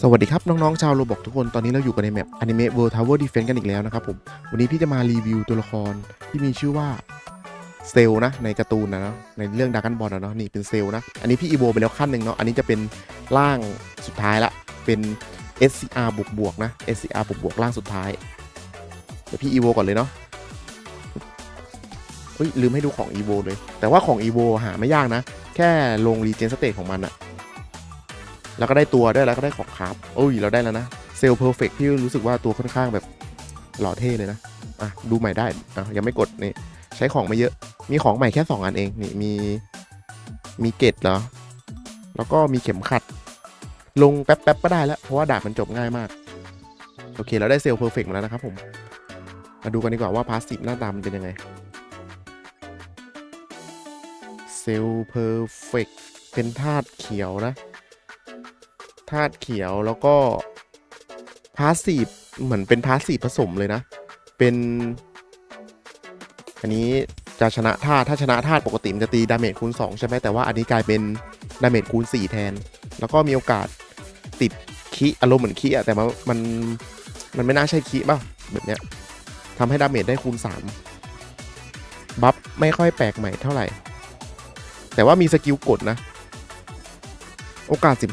สวัสดีครับ น้อง ๆ ชาวโรบอกทุกคนตอนนี้เราอยู่กันในแมป Anime World Tower Defense กันอีกแล้วนะครับผม วันนี้พี่จะมารีวิวตัวละครที่มีชื่อว่าเซลนะในการ์ตูนนะเนาะในเรื่องดักกันบอลนะเนาะนี่เป็นเซลนะ อันนี้พี่อีโวไปแล้วขั้นหนึ่งเนาะอันนี้จะเป็นร่างสุดท้ายละเป็น SCR บวกบวกนะ SCR บวกบวกร่างสุดท้ายเดี๋ยวพี่อีโวก่อนเลยเนาะเฮ้ยลืมให้ดูของอีโวเลย แต่ว่าของอีโวหาไม่ยากนะ แค่ลงรีเจนสเตทของมันอะ แล้วก็ได้ตัวด้วยแล้วก็ได้ของคราฟโอ้ยเราได้แล้วนะเซลเพอร์เฟกพี่รู้สึกว่าตัวค่อนข้างแบบหล่อเท่เลยนะอะดูใหม่ได้อะยังไม่กดนี่ใช้ของไม่เยอะ มีของใหม่แค่ 2 อันเองนี่มีมีเกตเหรอแล้วก็มีเข็มขัด ลงแป๊บๆก็ได้แล้ว เพราะว่าดาบมันจบง่ายมาก โอเค เราได้เซลเพอร์เฟกมาแล้วนะครับผม มาดูกันดีกว่าว่าพาสซีฟหน้าตามันเป็นยังไงเซลเพอร์เฟกเป็นธาตุเขียวนะ ธาตุเขียวแล้วก็พาสซีฟเหมือนเป็นพาสซีฟผสมเลยนะ เป็น อันนี้จะชนะธาตุถ้าชนะธาตุปกติมันจะตีดาเมจคูณ 2 ใช่ไหมแต่ว่าอันนี้กลายเป็นดาเมจคูณ 4 แทน แล้วก็มีโอกาสติดคีอารมณ์เหมือนคีอะแต่มันมันไม่น่าใช่คีป่ะแบบเนี้ยทำให้ดาเมจได้คูณ 3 บัฟไม่ค่อยแปลกใหม่เท่าไหร่ แต่ว่ามีสกิลกดนะ โอกาส 15%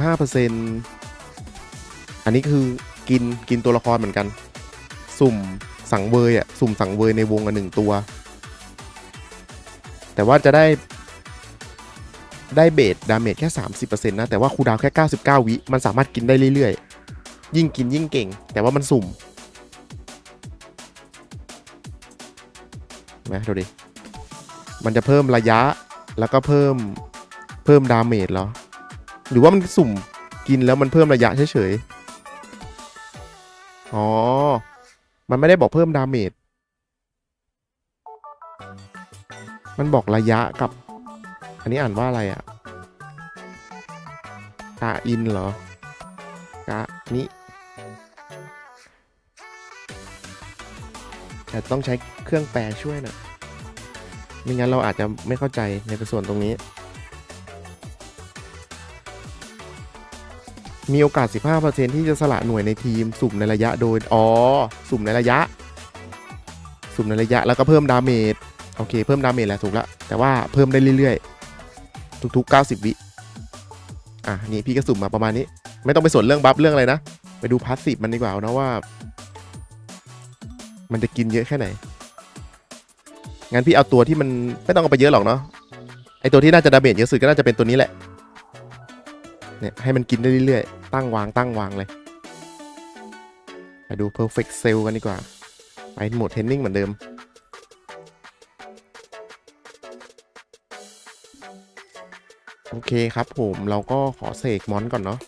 อันนี้คือกินกินตัวละครเหมือนกัน สุ่มสังเวยอะสุ่มสังเวยในวงกันหนึ่งตัว แต่ว่าจะได้ได้เบสดาเมจแค่ 30%นะ แต่ว่าคูดาวแค่ 99 วิ มันสามารถกินได้เรื่อยๆ ยิ่งกินยิ่งเก่ง แต่ว่ามันสุ่มนไหมดูดิ มันจะเพิ่มระยะแล้วก็เพิ่มเพิ่มดาเมจเหรอ หรือว่ามันสุ่มกินแล้วมันเพิ่มระยะเฉยๆ อ๋อ มันไม่ได้บอกเพิ่มดาเมจ มันบอกระยะกับ อันนี้อ่านว่าอะไรอะกาอินเหรอ กานี้แต่ต้องใช้เครื่องแปลช่วยนะไม่งั้นเราอาจจะไม่เข้าใจในส่วนตรงนี้ มีโอกาส 15%ที่จะสละหน่วยในทีม สุ่มในระยะโดย อ๋อ สุ่มในระยะ สุ่มในระยะแล้วก็เพิ่มดาเมจ โอเค เพิ่มดาเมจแหละถูกละแต่ว่าเพิ่มได้เรื่อยๆ ทุกๆ 90 วิ อะ นี่พี่ก็สุ่มมาประมาณนี้ ไม่ต้องไปสนเรื่องบัฟเรื่องอะไรนะ ไปดูพาสซีฟมันดีกว่านะว่า มันจะกินเยอะแค่ไหน งั้นพี่เอาตัวที่มันไม่ต้องเอาไปเยอะหรอกเนาะ ไอตัวที่น่าจะดาเมจเยอะสุดก็น่าจะเป็นตัวนี้แหละ เนี่ยให้มันกินได้เรื่อยๆ ตั้งวางตั้งวางเลย ไปดู perfect cell กันดีกว่า ไปโหมดเทนนิ่งเหมือนเดิม โอเคครับผมเราก็ขอเสกมอนก่อนเนาะ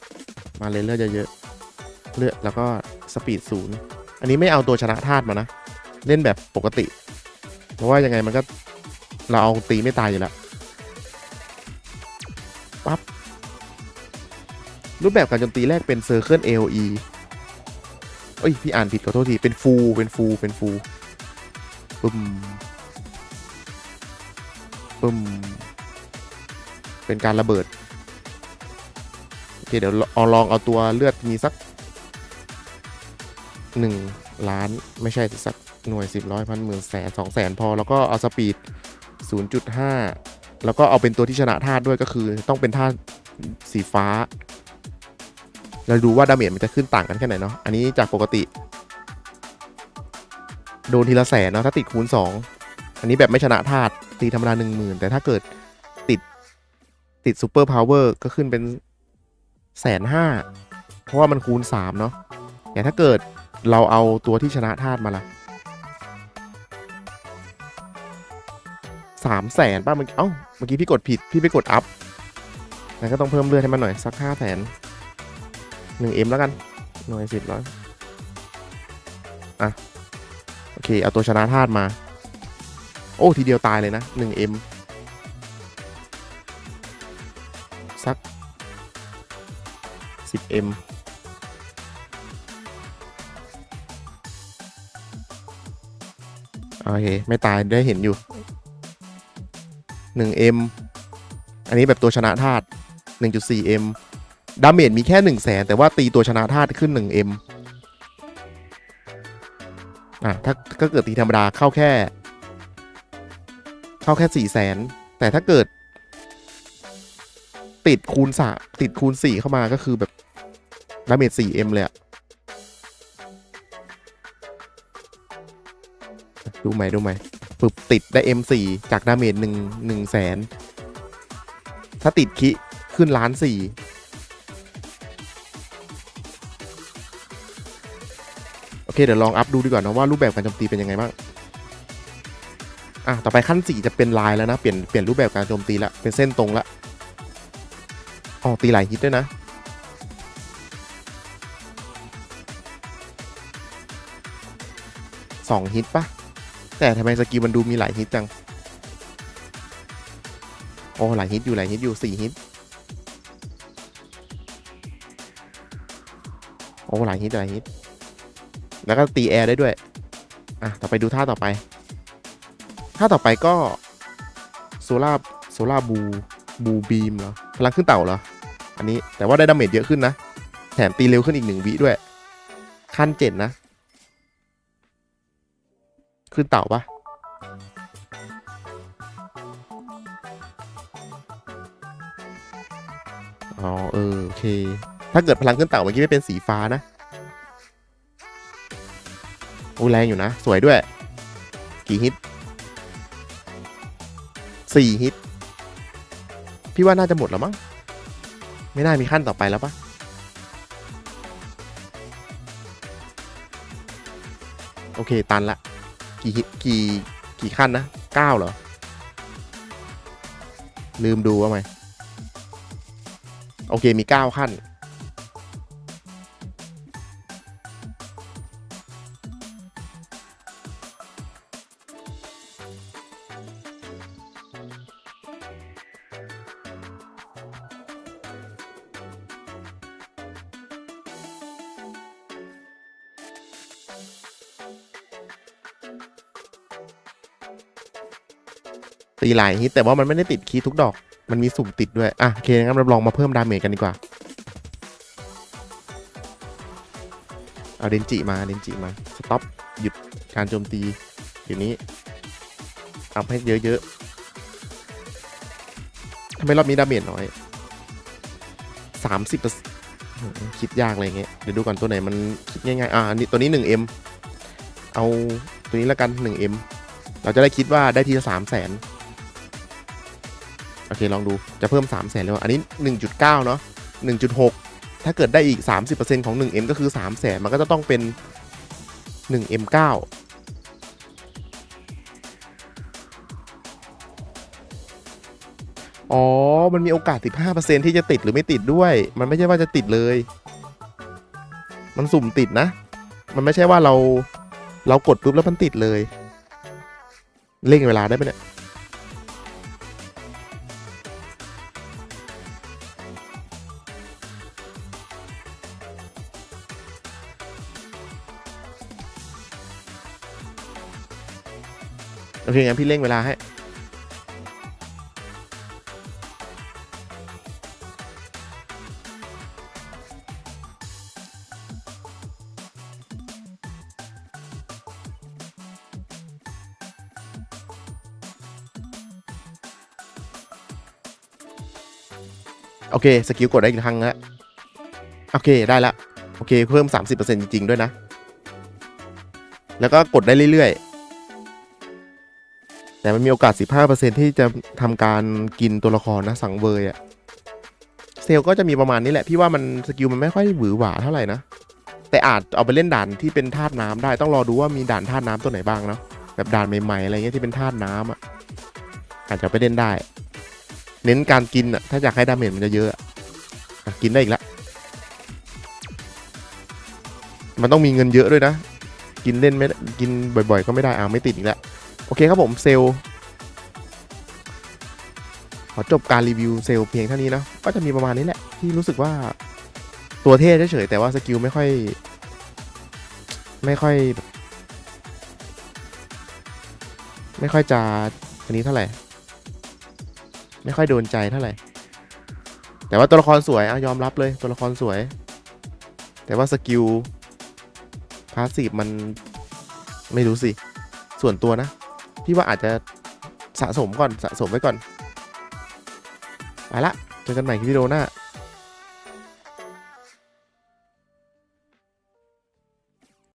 มาเลยเลือดเยอะๆเลือดแล้วก็สปีดศูนย์อันนี้ไม่เอาตัวชนะธาตุมานะ เล่นแบบปกติ เพราะว่ายังไงมันก็เราเอาตีไม่ตายอยู่แล้วปั๊บ รูปแบบการโจมตีแรกเป็น Circle AOE เอ้ย พี่อ่านผิดขอโทษที เป็นฟูเป็นฟูเป็นฟูปึ้มปึ้มเป็นการระเบิด โอเค เดี๋ยวเอาลองเอาตัวเลือดมีสักหนึ่งล้านไม่ใช่สักหน่วยสิบร้อยพันหมื่นแสนสองแสนพอ แล้วก็เอาสปีด 0.5 แล้วก็เอาเป็นตัวที่ชนะธาตุด้วยก็คือต้องเป็นธาตุสีฟ้า เราดูว่าดาเมจมันจะขึ้นต่างกันแค่ไหนเนาะ อันนี้จากปกติ โดนทีละแสนเนาะถ้าติดคูณ 2 อันนี้แบบไม่ชนะธาตุตีธรรมดาหนึ่งหมื่นแต่ถ้าเกิดติดติดซูเปอร์พาวเวอร์ก็ขึ้นเป็นแสนห้าเพราะว่ามันคูณ 3 เนาะแต่ถ้าเกิดเราเอาตัวที่ชนะธาตุมาละสามแสนป่ะเมื่อกี้เอ้าเมื่อกี้พี่กดผิดพี่ไปกดอัพงั้นก็ต้องเพิ่มเลือดให้มันหน่อยสักห้าแสน หนึ่งเอ็มแล้วกัน หน่วยสิบร้อยอะ โอเค เอาตัวชนะธาตุมา โอ้ ทีเดียวตายเลยนะหนึ่งเอ็มสักสิบเอ็มโอเค ไม่ตายได้เห็นอยู่หนึ่งเอ็มอันนี้แบบตัวชนะธาตุหนึ่งจุ ดาเมจมีแค่หนึ่งแสนแต่ว่าตีตัวชนะธาตุขึ้นหนึ่งเอ็มอะถ้าก็เกิดตีธรรมดาเข้าแค่ เข้าแค่สี่แสนแต่ถ้าเกิด ติดคูณสะติดคูณสี่เข้ามาก็คือแบบดาเมจสี่เอ็มเลยอะดูไหมดูไหมปึบติดได้ M4 จากดาเมจหนึ่งหนึ่งแสนถ้าติดคิขึ้นล้านสี่ เคเดี๋ยวลองอัพดูดีกว่านะว่ารูปแบบการโจมตีเป็นยังไงบ้างอะต่อไปขั้นสี่จะเป็นลายแล้วนะเปลี่ยนเปลี่ยนรูปแบบการโจมตีละเป็นเส้นตรงละอ๋อตีหลายฮิตด้วยนะสองฮิตปะแต่ทำไมสกิลมันดูมีหลายฮิตจัง โอ้หลายฮิตอยู่หลายฮิตอยู่สี่ฮิต โอ้หลายฮิตหลายฮิต แล้วก็ตีแอร์ได้ด้วย อะ ต่อไปดูท่าต่อไป ท่าต่อไปก็โซล่าโซล่าบูบูบีมเหรอ พลังขึ้นเต่าเหรอ อันนี้แต่ว่าได้ดาเมจเยอะขึ้นนะ แถมตีเร็วขึ้นอีกหนึ่งวิด้วย ขั้นเจ็ดนะ ขึ้นเต่าปะอ๋อเออโอเค ถ้าเกิดพลังขึ้นเต่าเมื่อกี้ไม่เป็นสีฟ้านะ อ้แรงอยู่นะ สวยด้วย กี่ฮิตสี่ฮิต พี่ว่าน่าจะหมดแล้วมั้ง ไม่น่ามีขั้นต่อไปแล้วปะโอเค ตันละ กี่ฮิตกี่กี่ขั้นนะเก้าเหรอ ลืมดูว่าไหม โอเคมีเก้าขั้น ตีหลายฮิตแต่ว่ามันไม่ได้ติดคีย์ทุกดอก มันมีสุ่มติดด้วย อะโอเคงั้นเราลองมาเพิ่มดาเมจกันดีกว่า เอาเดนจิมาเดนจิมา สต็อปหยุดการโจมตีเดี๋ยวนี้อัพให้เยอะๆทำไมรอบนี้ดาเมจน้อยสามสิบคิดยากอะไรเงี้ย เดี๋ยวดูก่อนตัวไหนมันคิดง่ายๆ อ่าอันนี้ตัวนี้ 1M เอาตัวนี้แล้วกัน 1M เราจะได้คิดว่าได้ทีละสามแสน โอเคลองดูจะเพิ่ม 3 0 0แสนแล้วอันนี้ 1.9 เนาะ1.6 ถ้าเกิดได้อีก 30%ของ 1M ก็คือ 3 0 0แสนมันก็จะต้องเป็น 1M9 อ๋อ มันมีโอกาส 15%ที่จะติดหรือไม่ติดด้วย มันไม่ใช่ว่าจะติดเลย มันสุ่มติดนะ มันไม่ใช่ว่าเรา เรากดปุ๊บแล้วมันติดเลย เร่งเวลาได้ไหมเนี่ย เคงั้นพี่เร่งเวลาให้โอเค สกิลกดได้อีกครั้งแล้วโอเค ได้ละ โอเค เพิ่ม 30%จริง ๆ ด้วยนะ แล้วก็กดได้เรื่อย ๆ แต่มันมีโอกาส 15%ที่จะทำการกินตัวละครนะสังเวยอะเซลก็จะมีประมาณนี้แหละ พี่ว่ามันสกิลมันไม่ค่อยหวือหวาเท่าไหร่นะ แต่อาจเอาไปเล่นด่านที่เป็นธาตุน้ำได้ต้องรอดูว่ามีด่านธาตุน้ำตัวไหนบ้างเนาะแบบด่านใหม่ๆอะไรเงี้ยที่เป็นธาตุน้ำอะอาจจะไปเล่นได้ เน้นการกินอะถ้าอยากให้ดาเมจมันจะเยอะอะกินได้อีกละมันต้องมีเงินเยอะด้วยนะ กินเล่นไม่กินบ่อย ๆ ก็ไม่ได้อ่าไม่ติดอีกแล้ว โอเคครับผมเซลขอจบการรีวิวเซลเพียงเท่านี้นะก็จะมีประมาณนี้แหละ ที่รู้สึกว่าตัวเท่เฉยแต่ว่าสกิลไม่ค่อย ไม่ค่อย ไม่ค่อยจะอันนี้เท่าไหร่ ไม่ค่อยโดนใจเท่าไหร่ แต่ว่าตัวละครสวยเอายอมรับเลยตัวละครสวย แต่ว่าสกิลพาสซีฟมันไม่รู้สิ ส่วนตัวนะ พี่ว่าอาจจะสะสมก่อนสะสมไว้ก่อน ไปละ เจอกันใหม่คลิปวิดีโอหน้า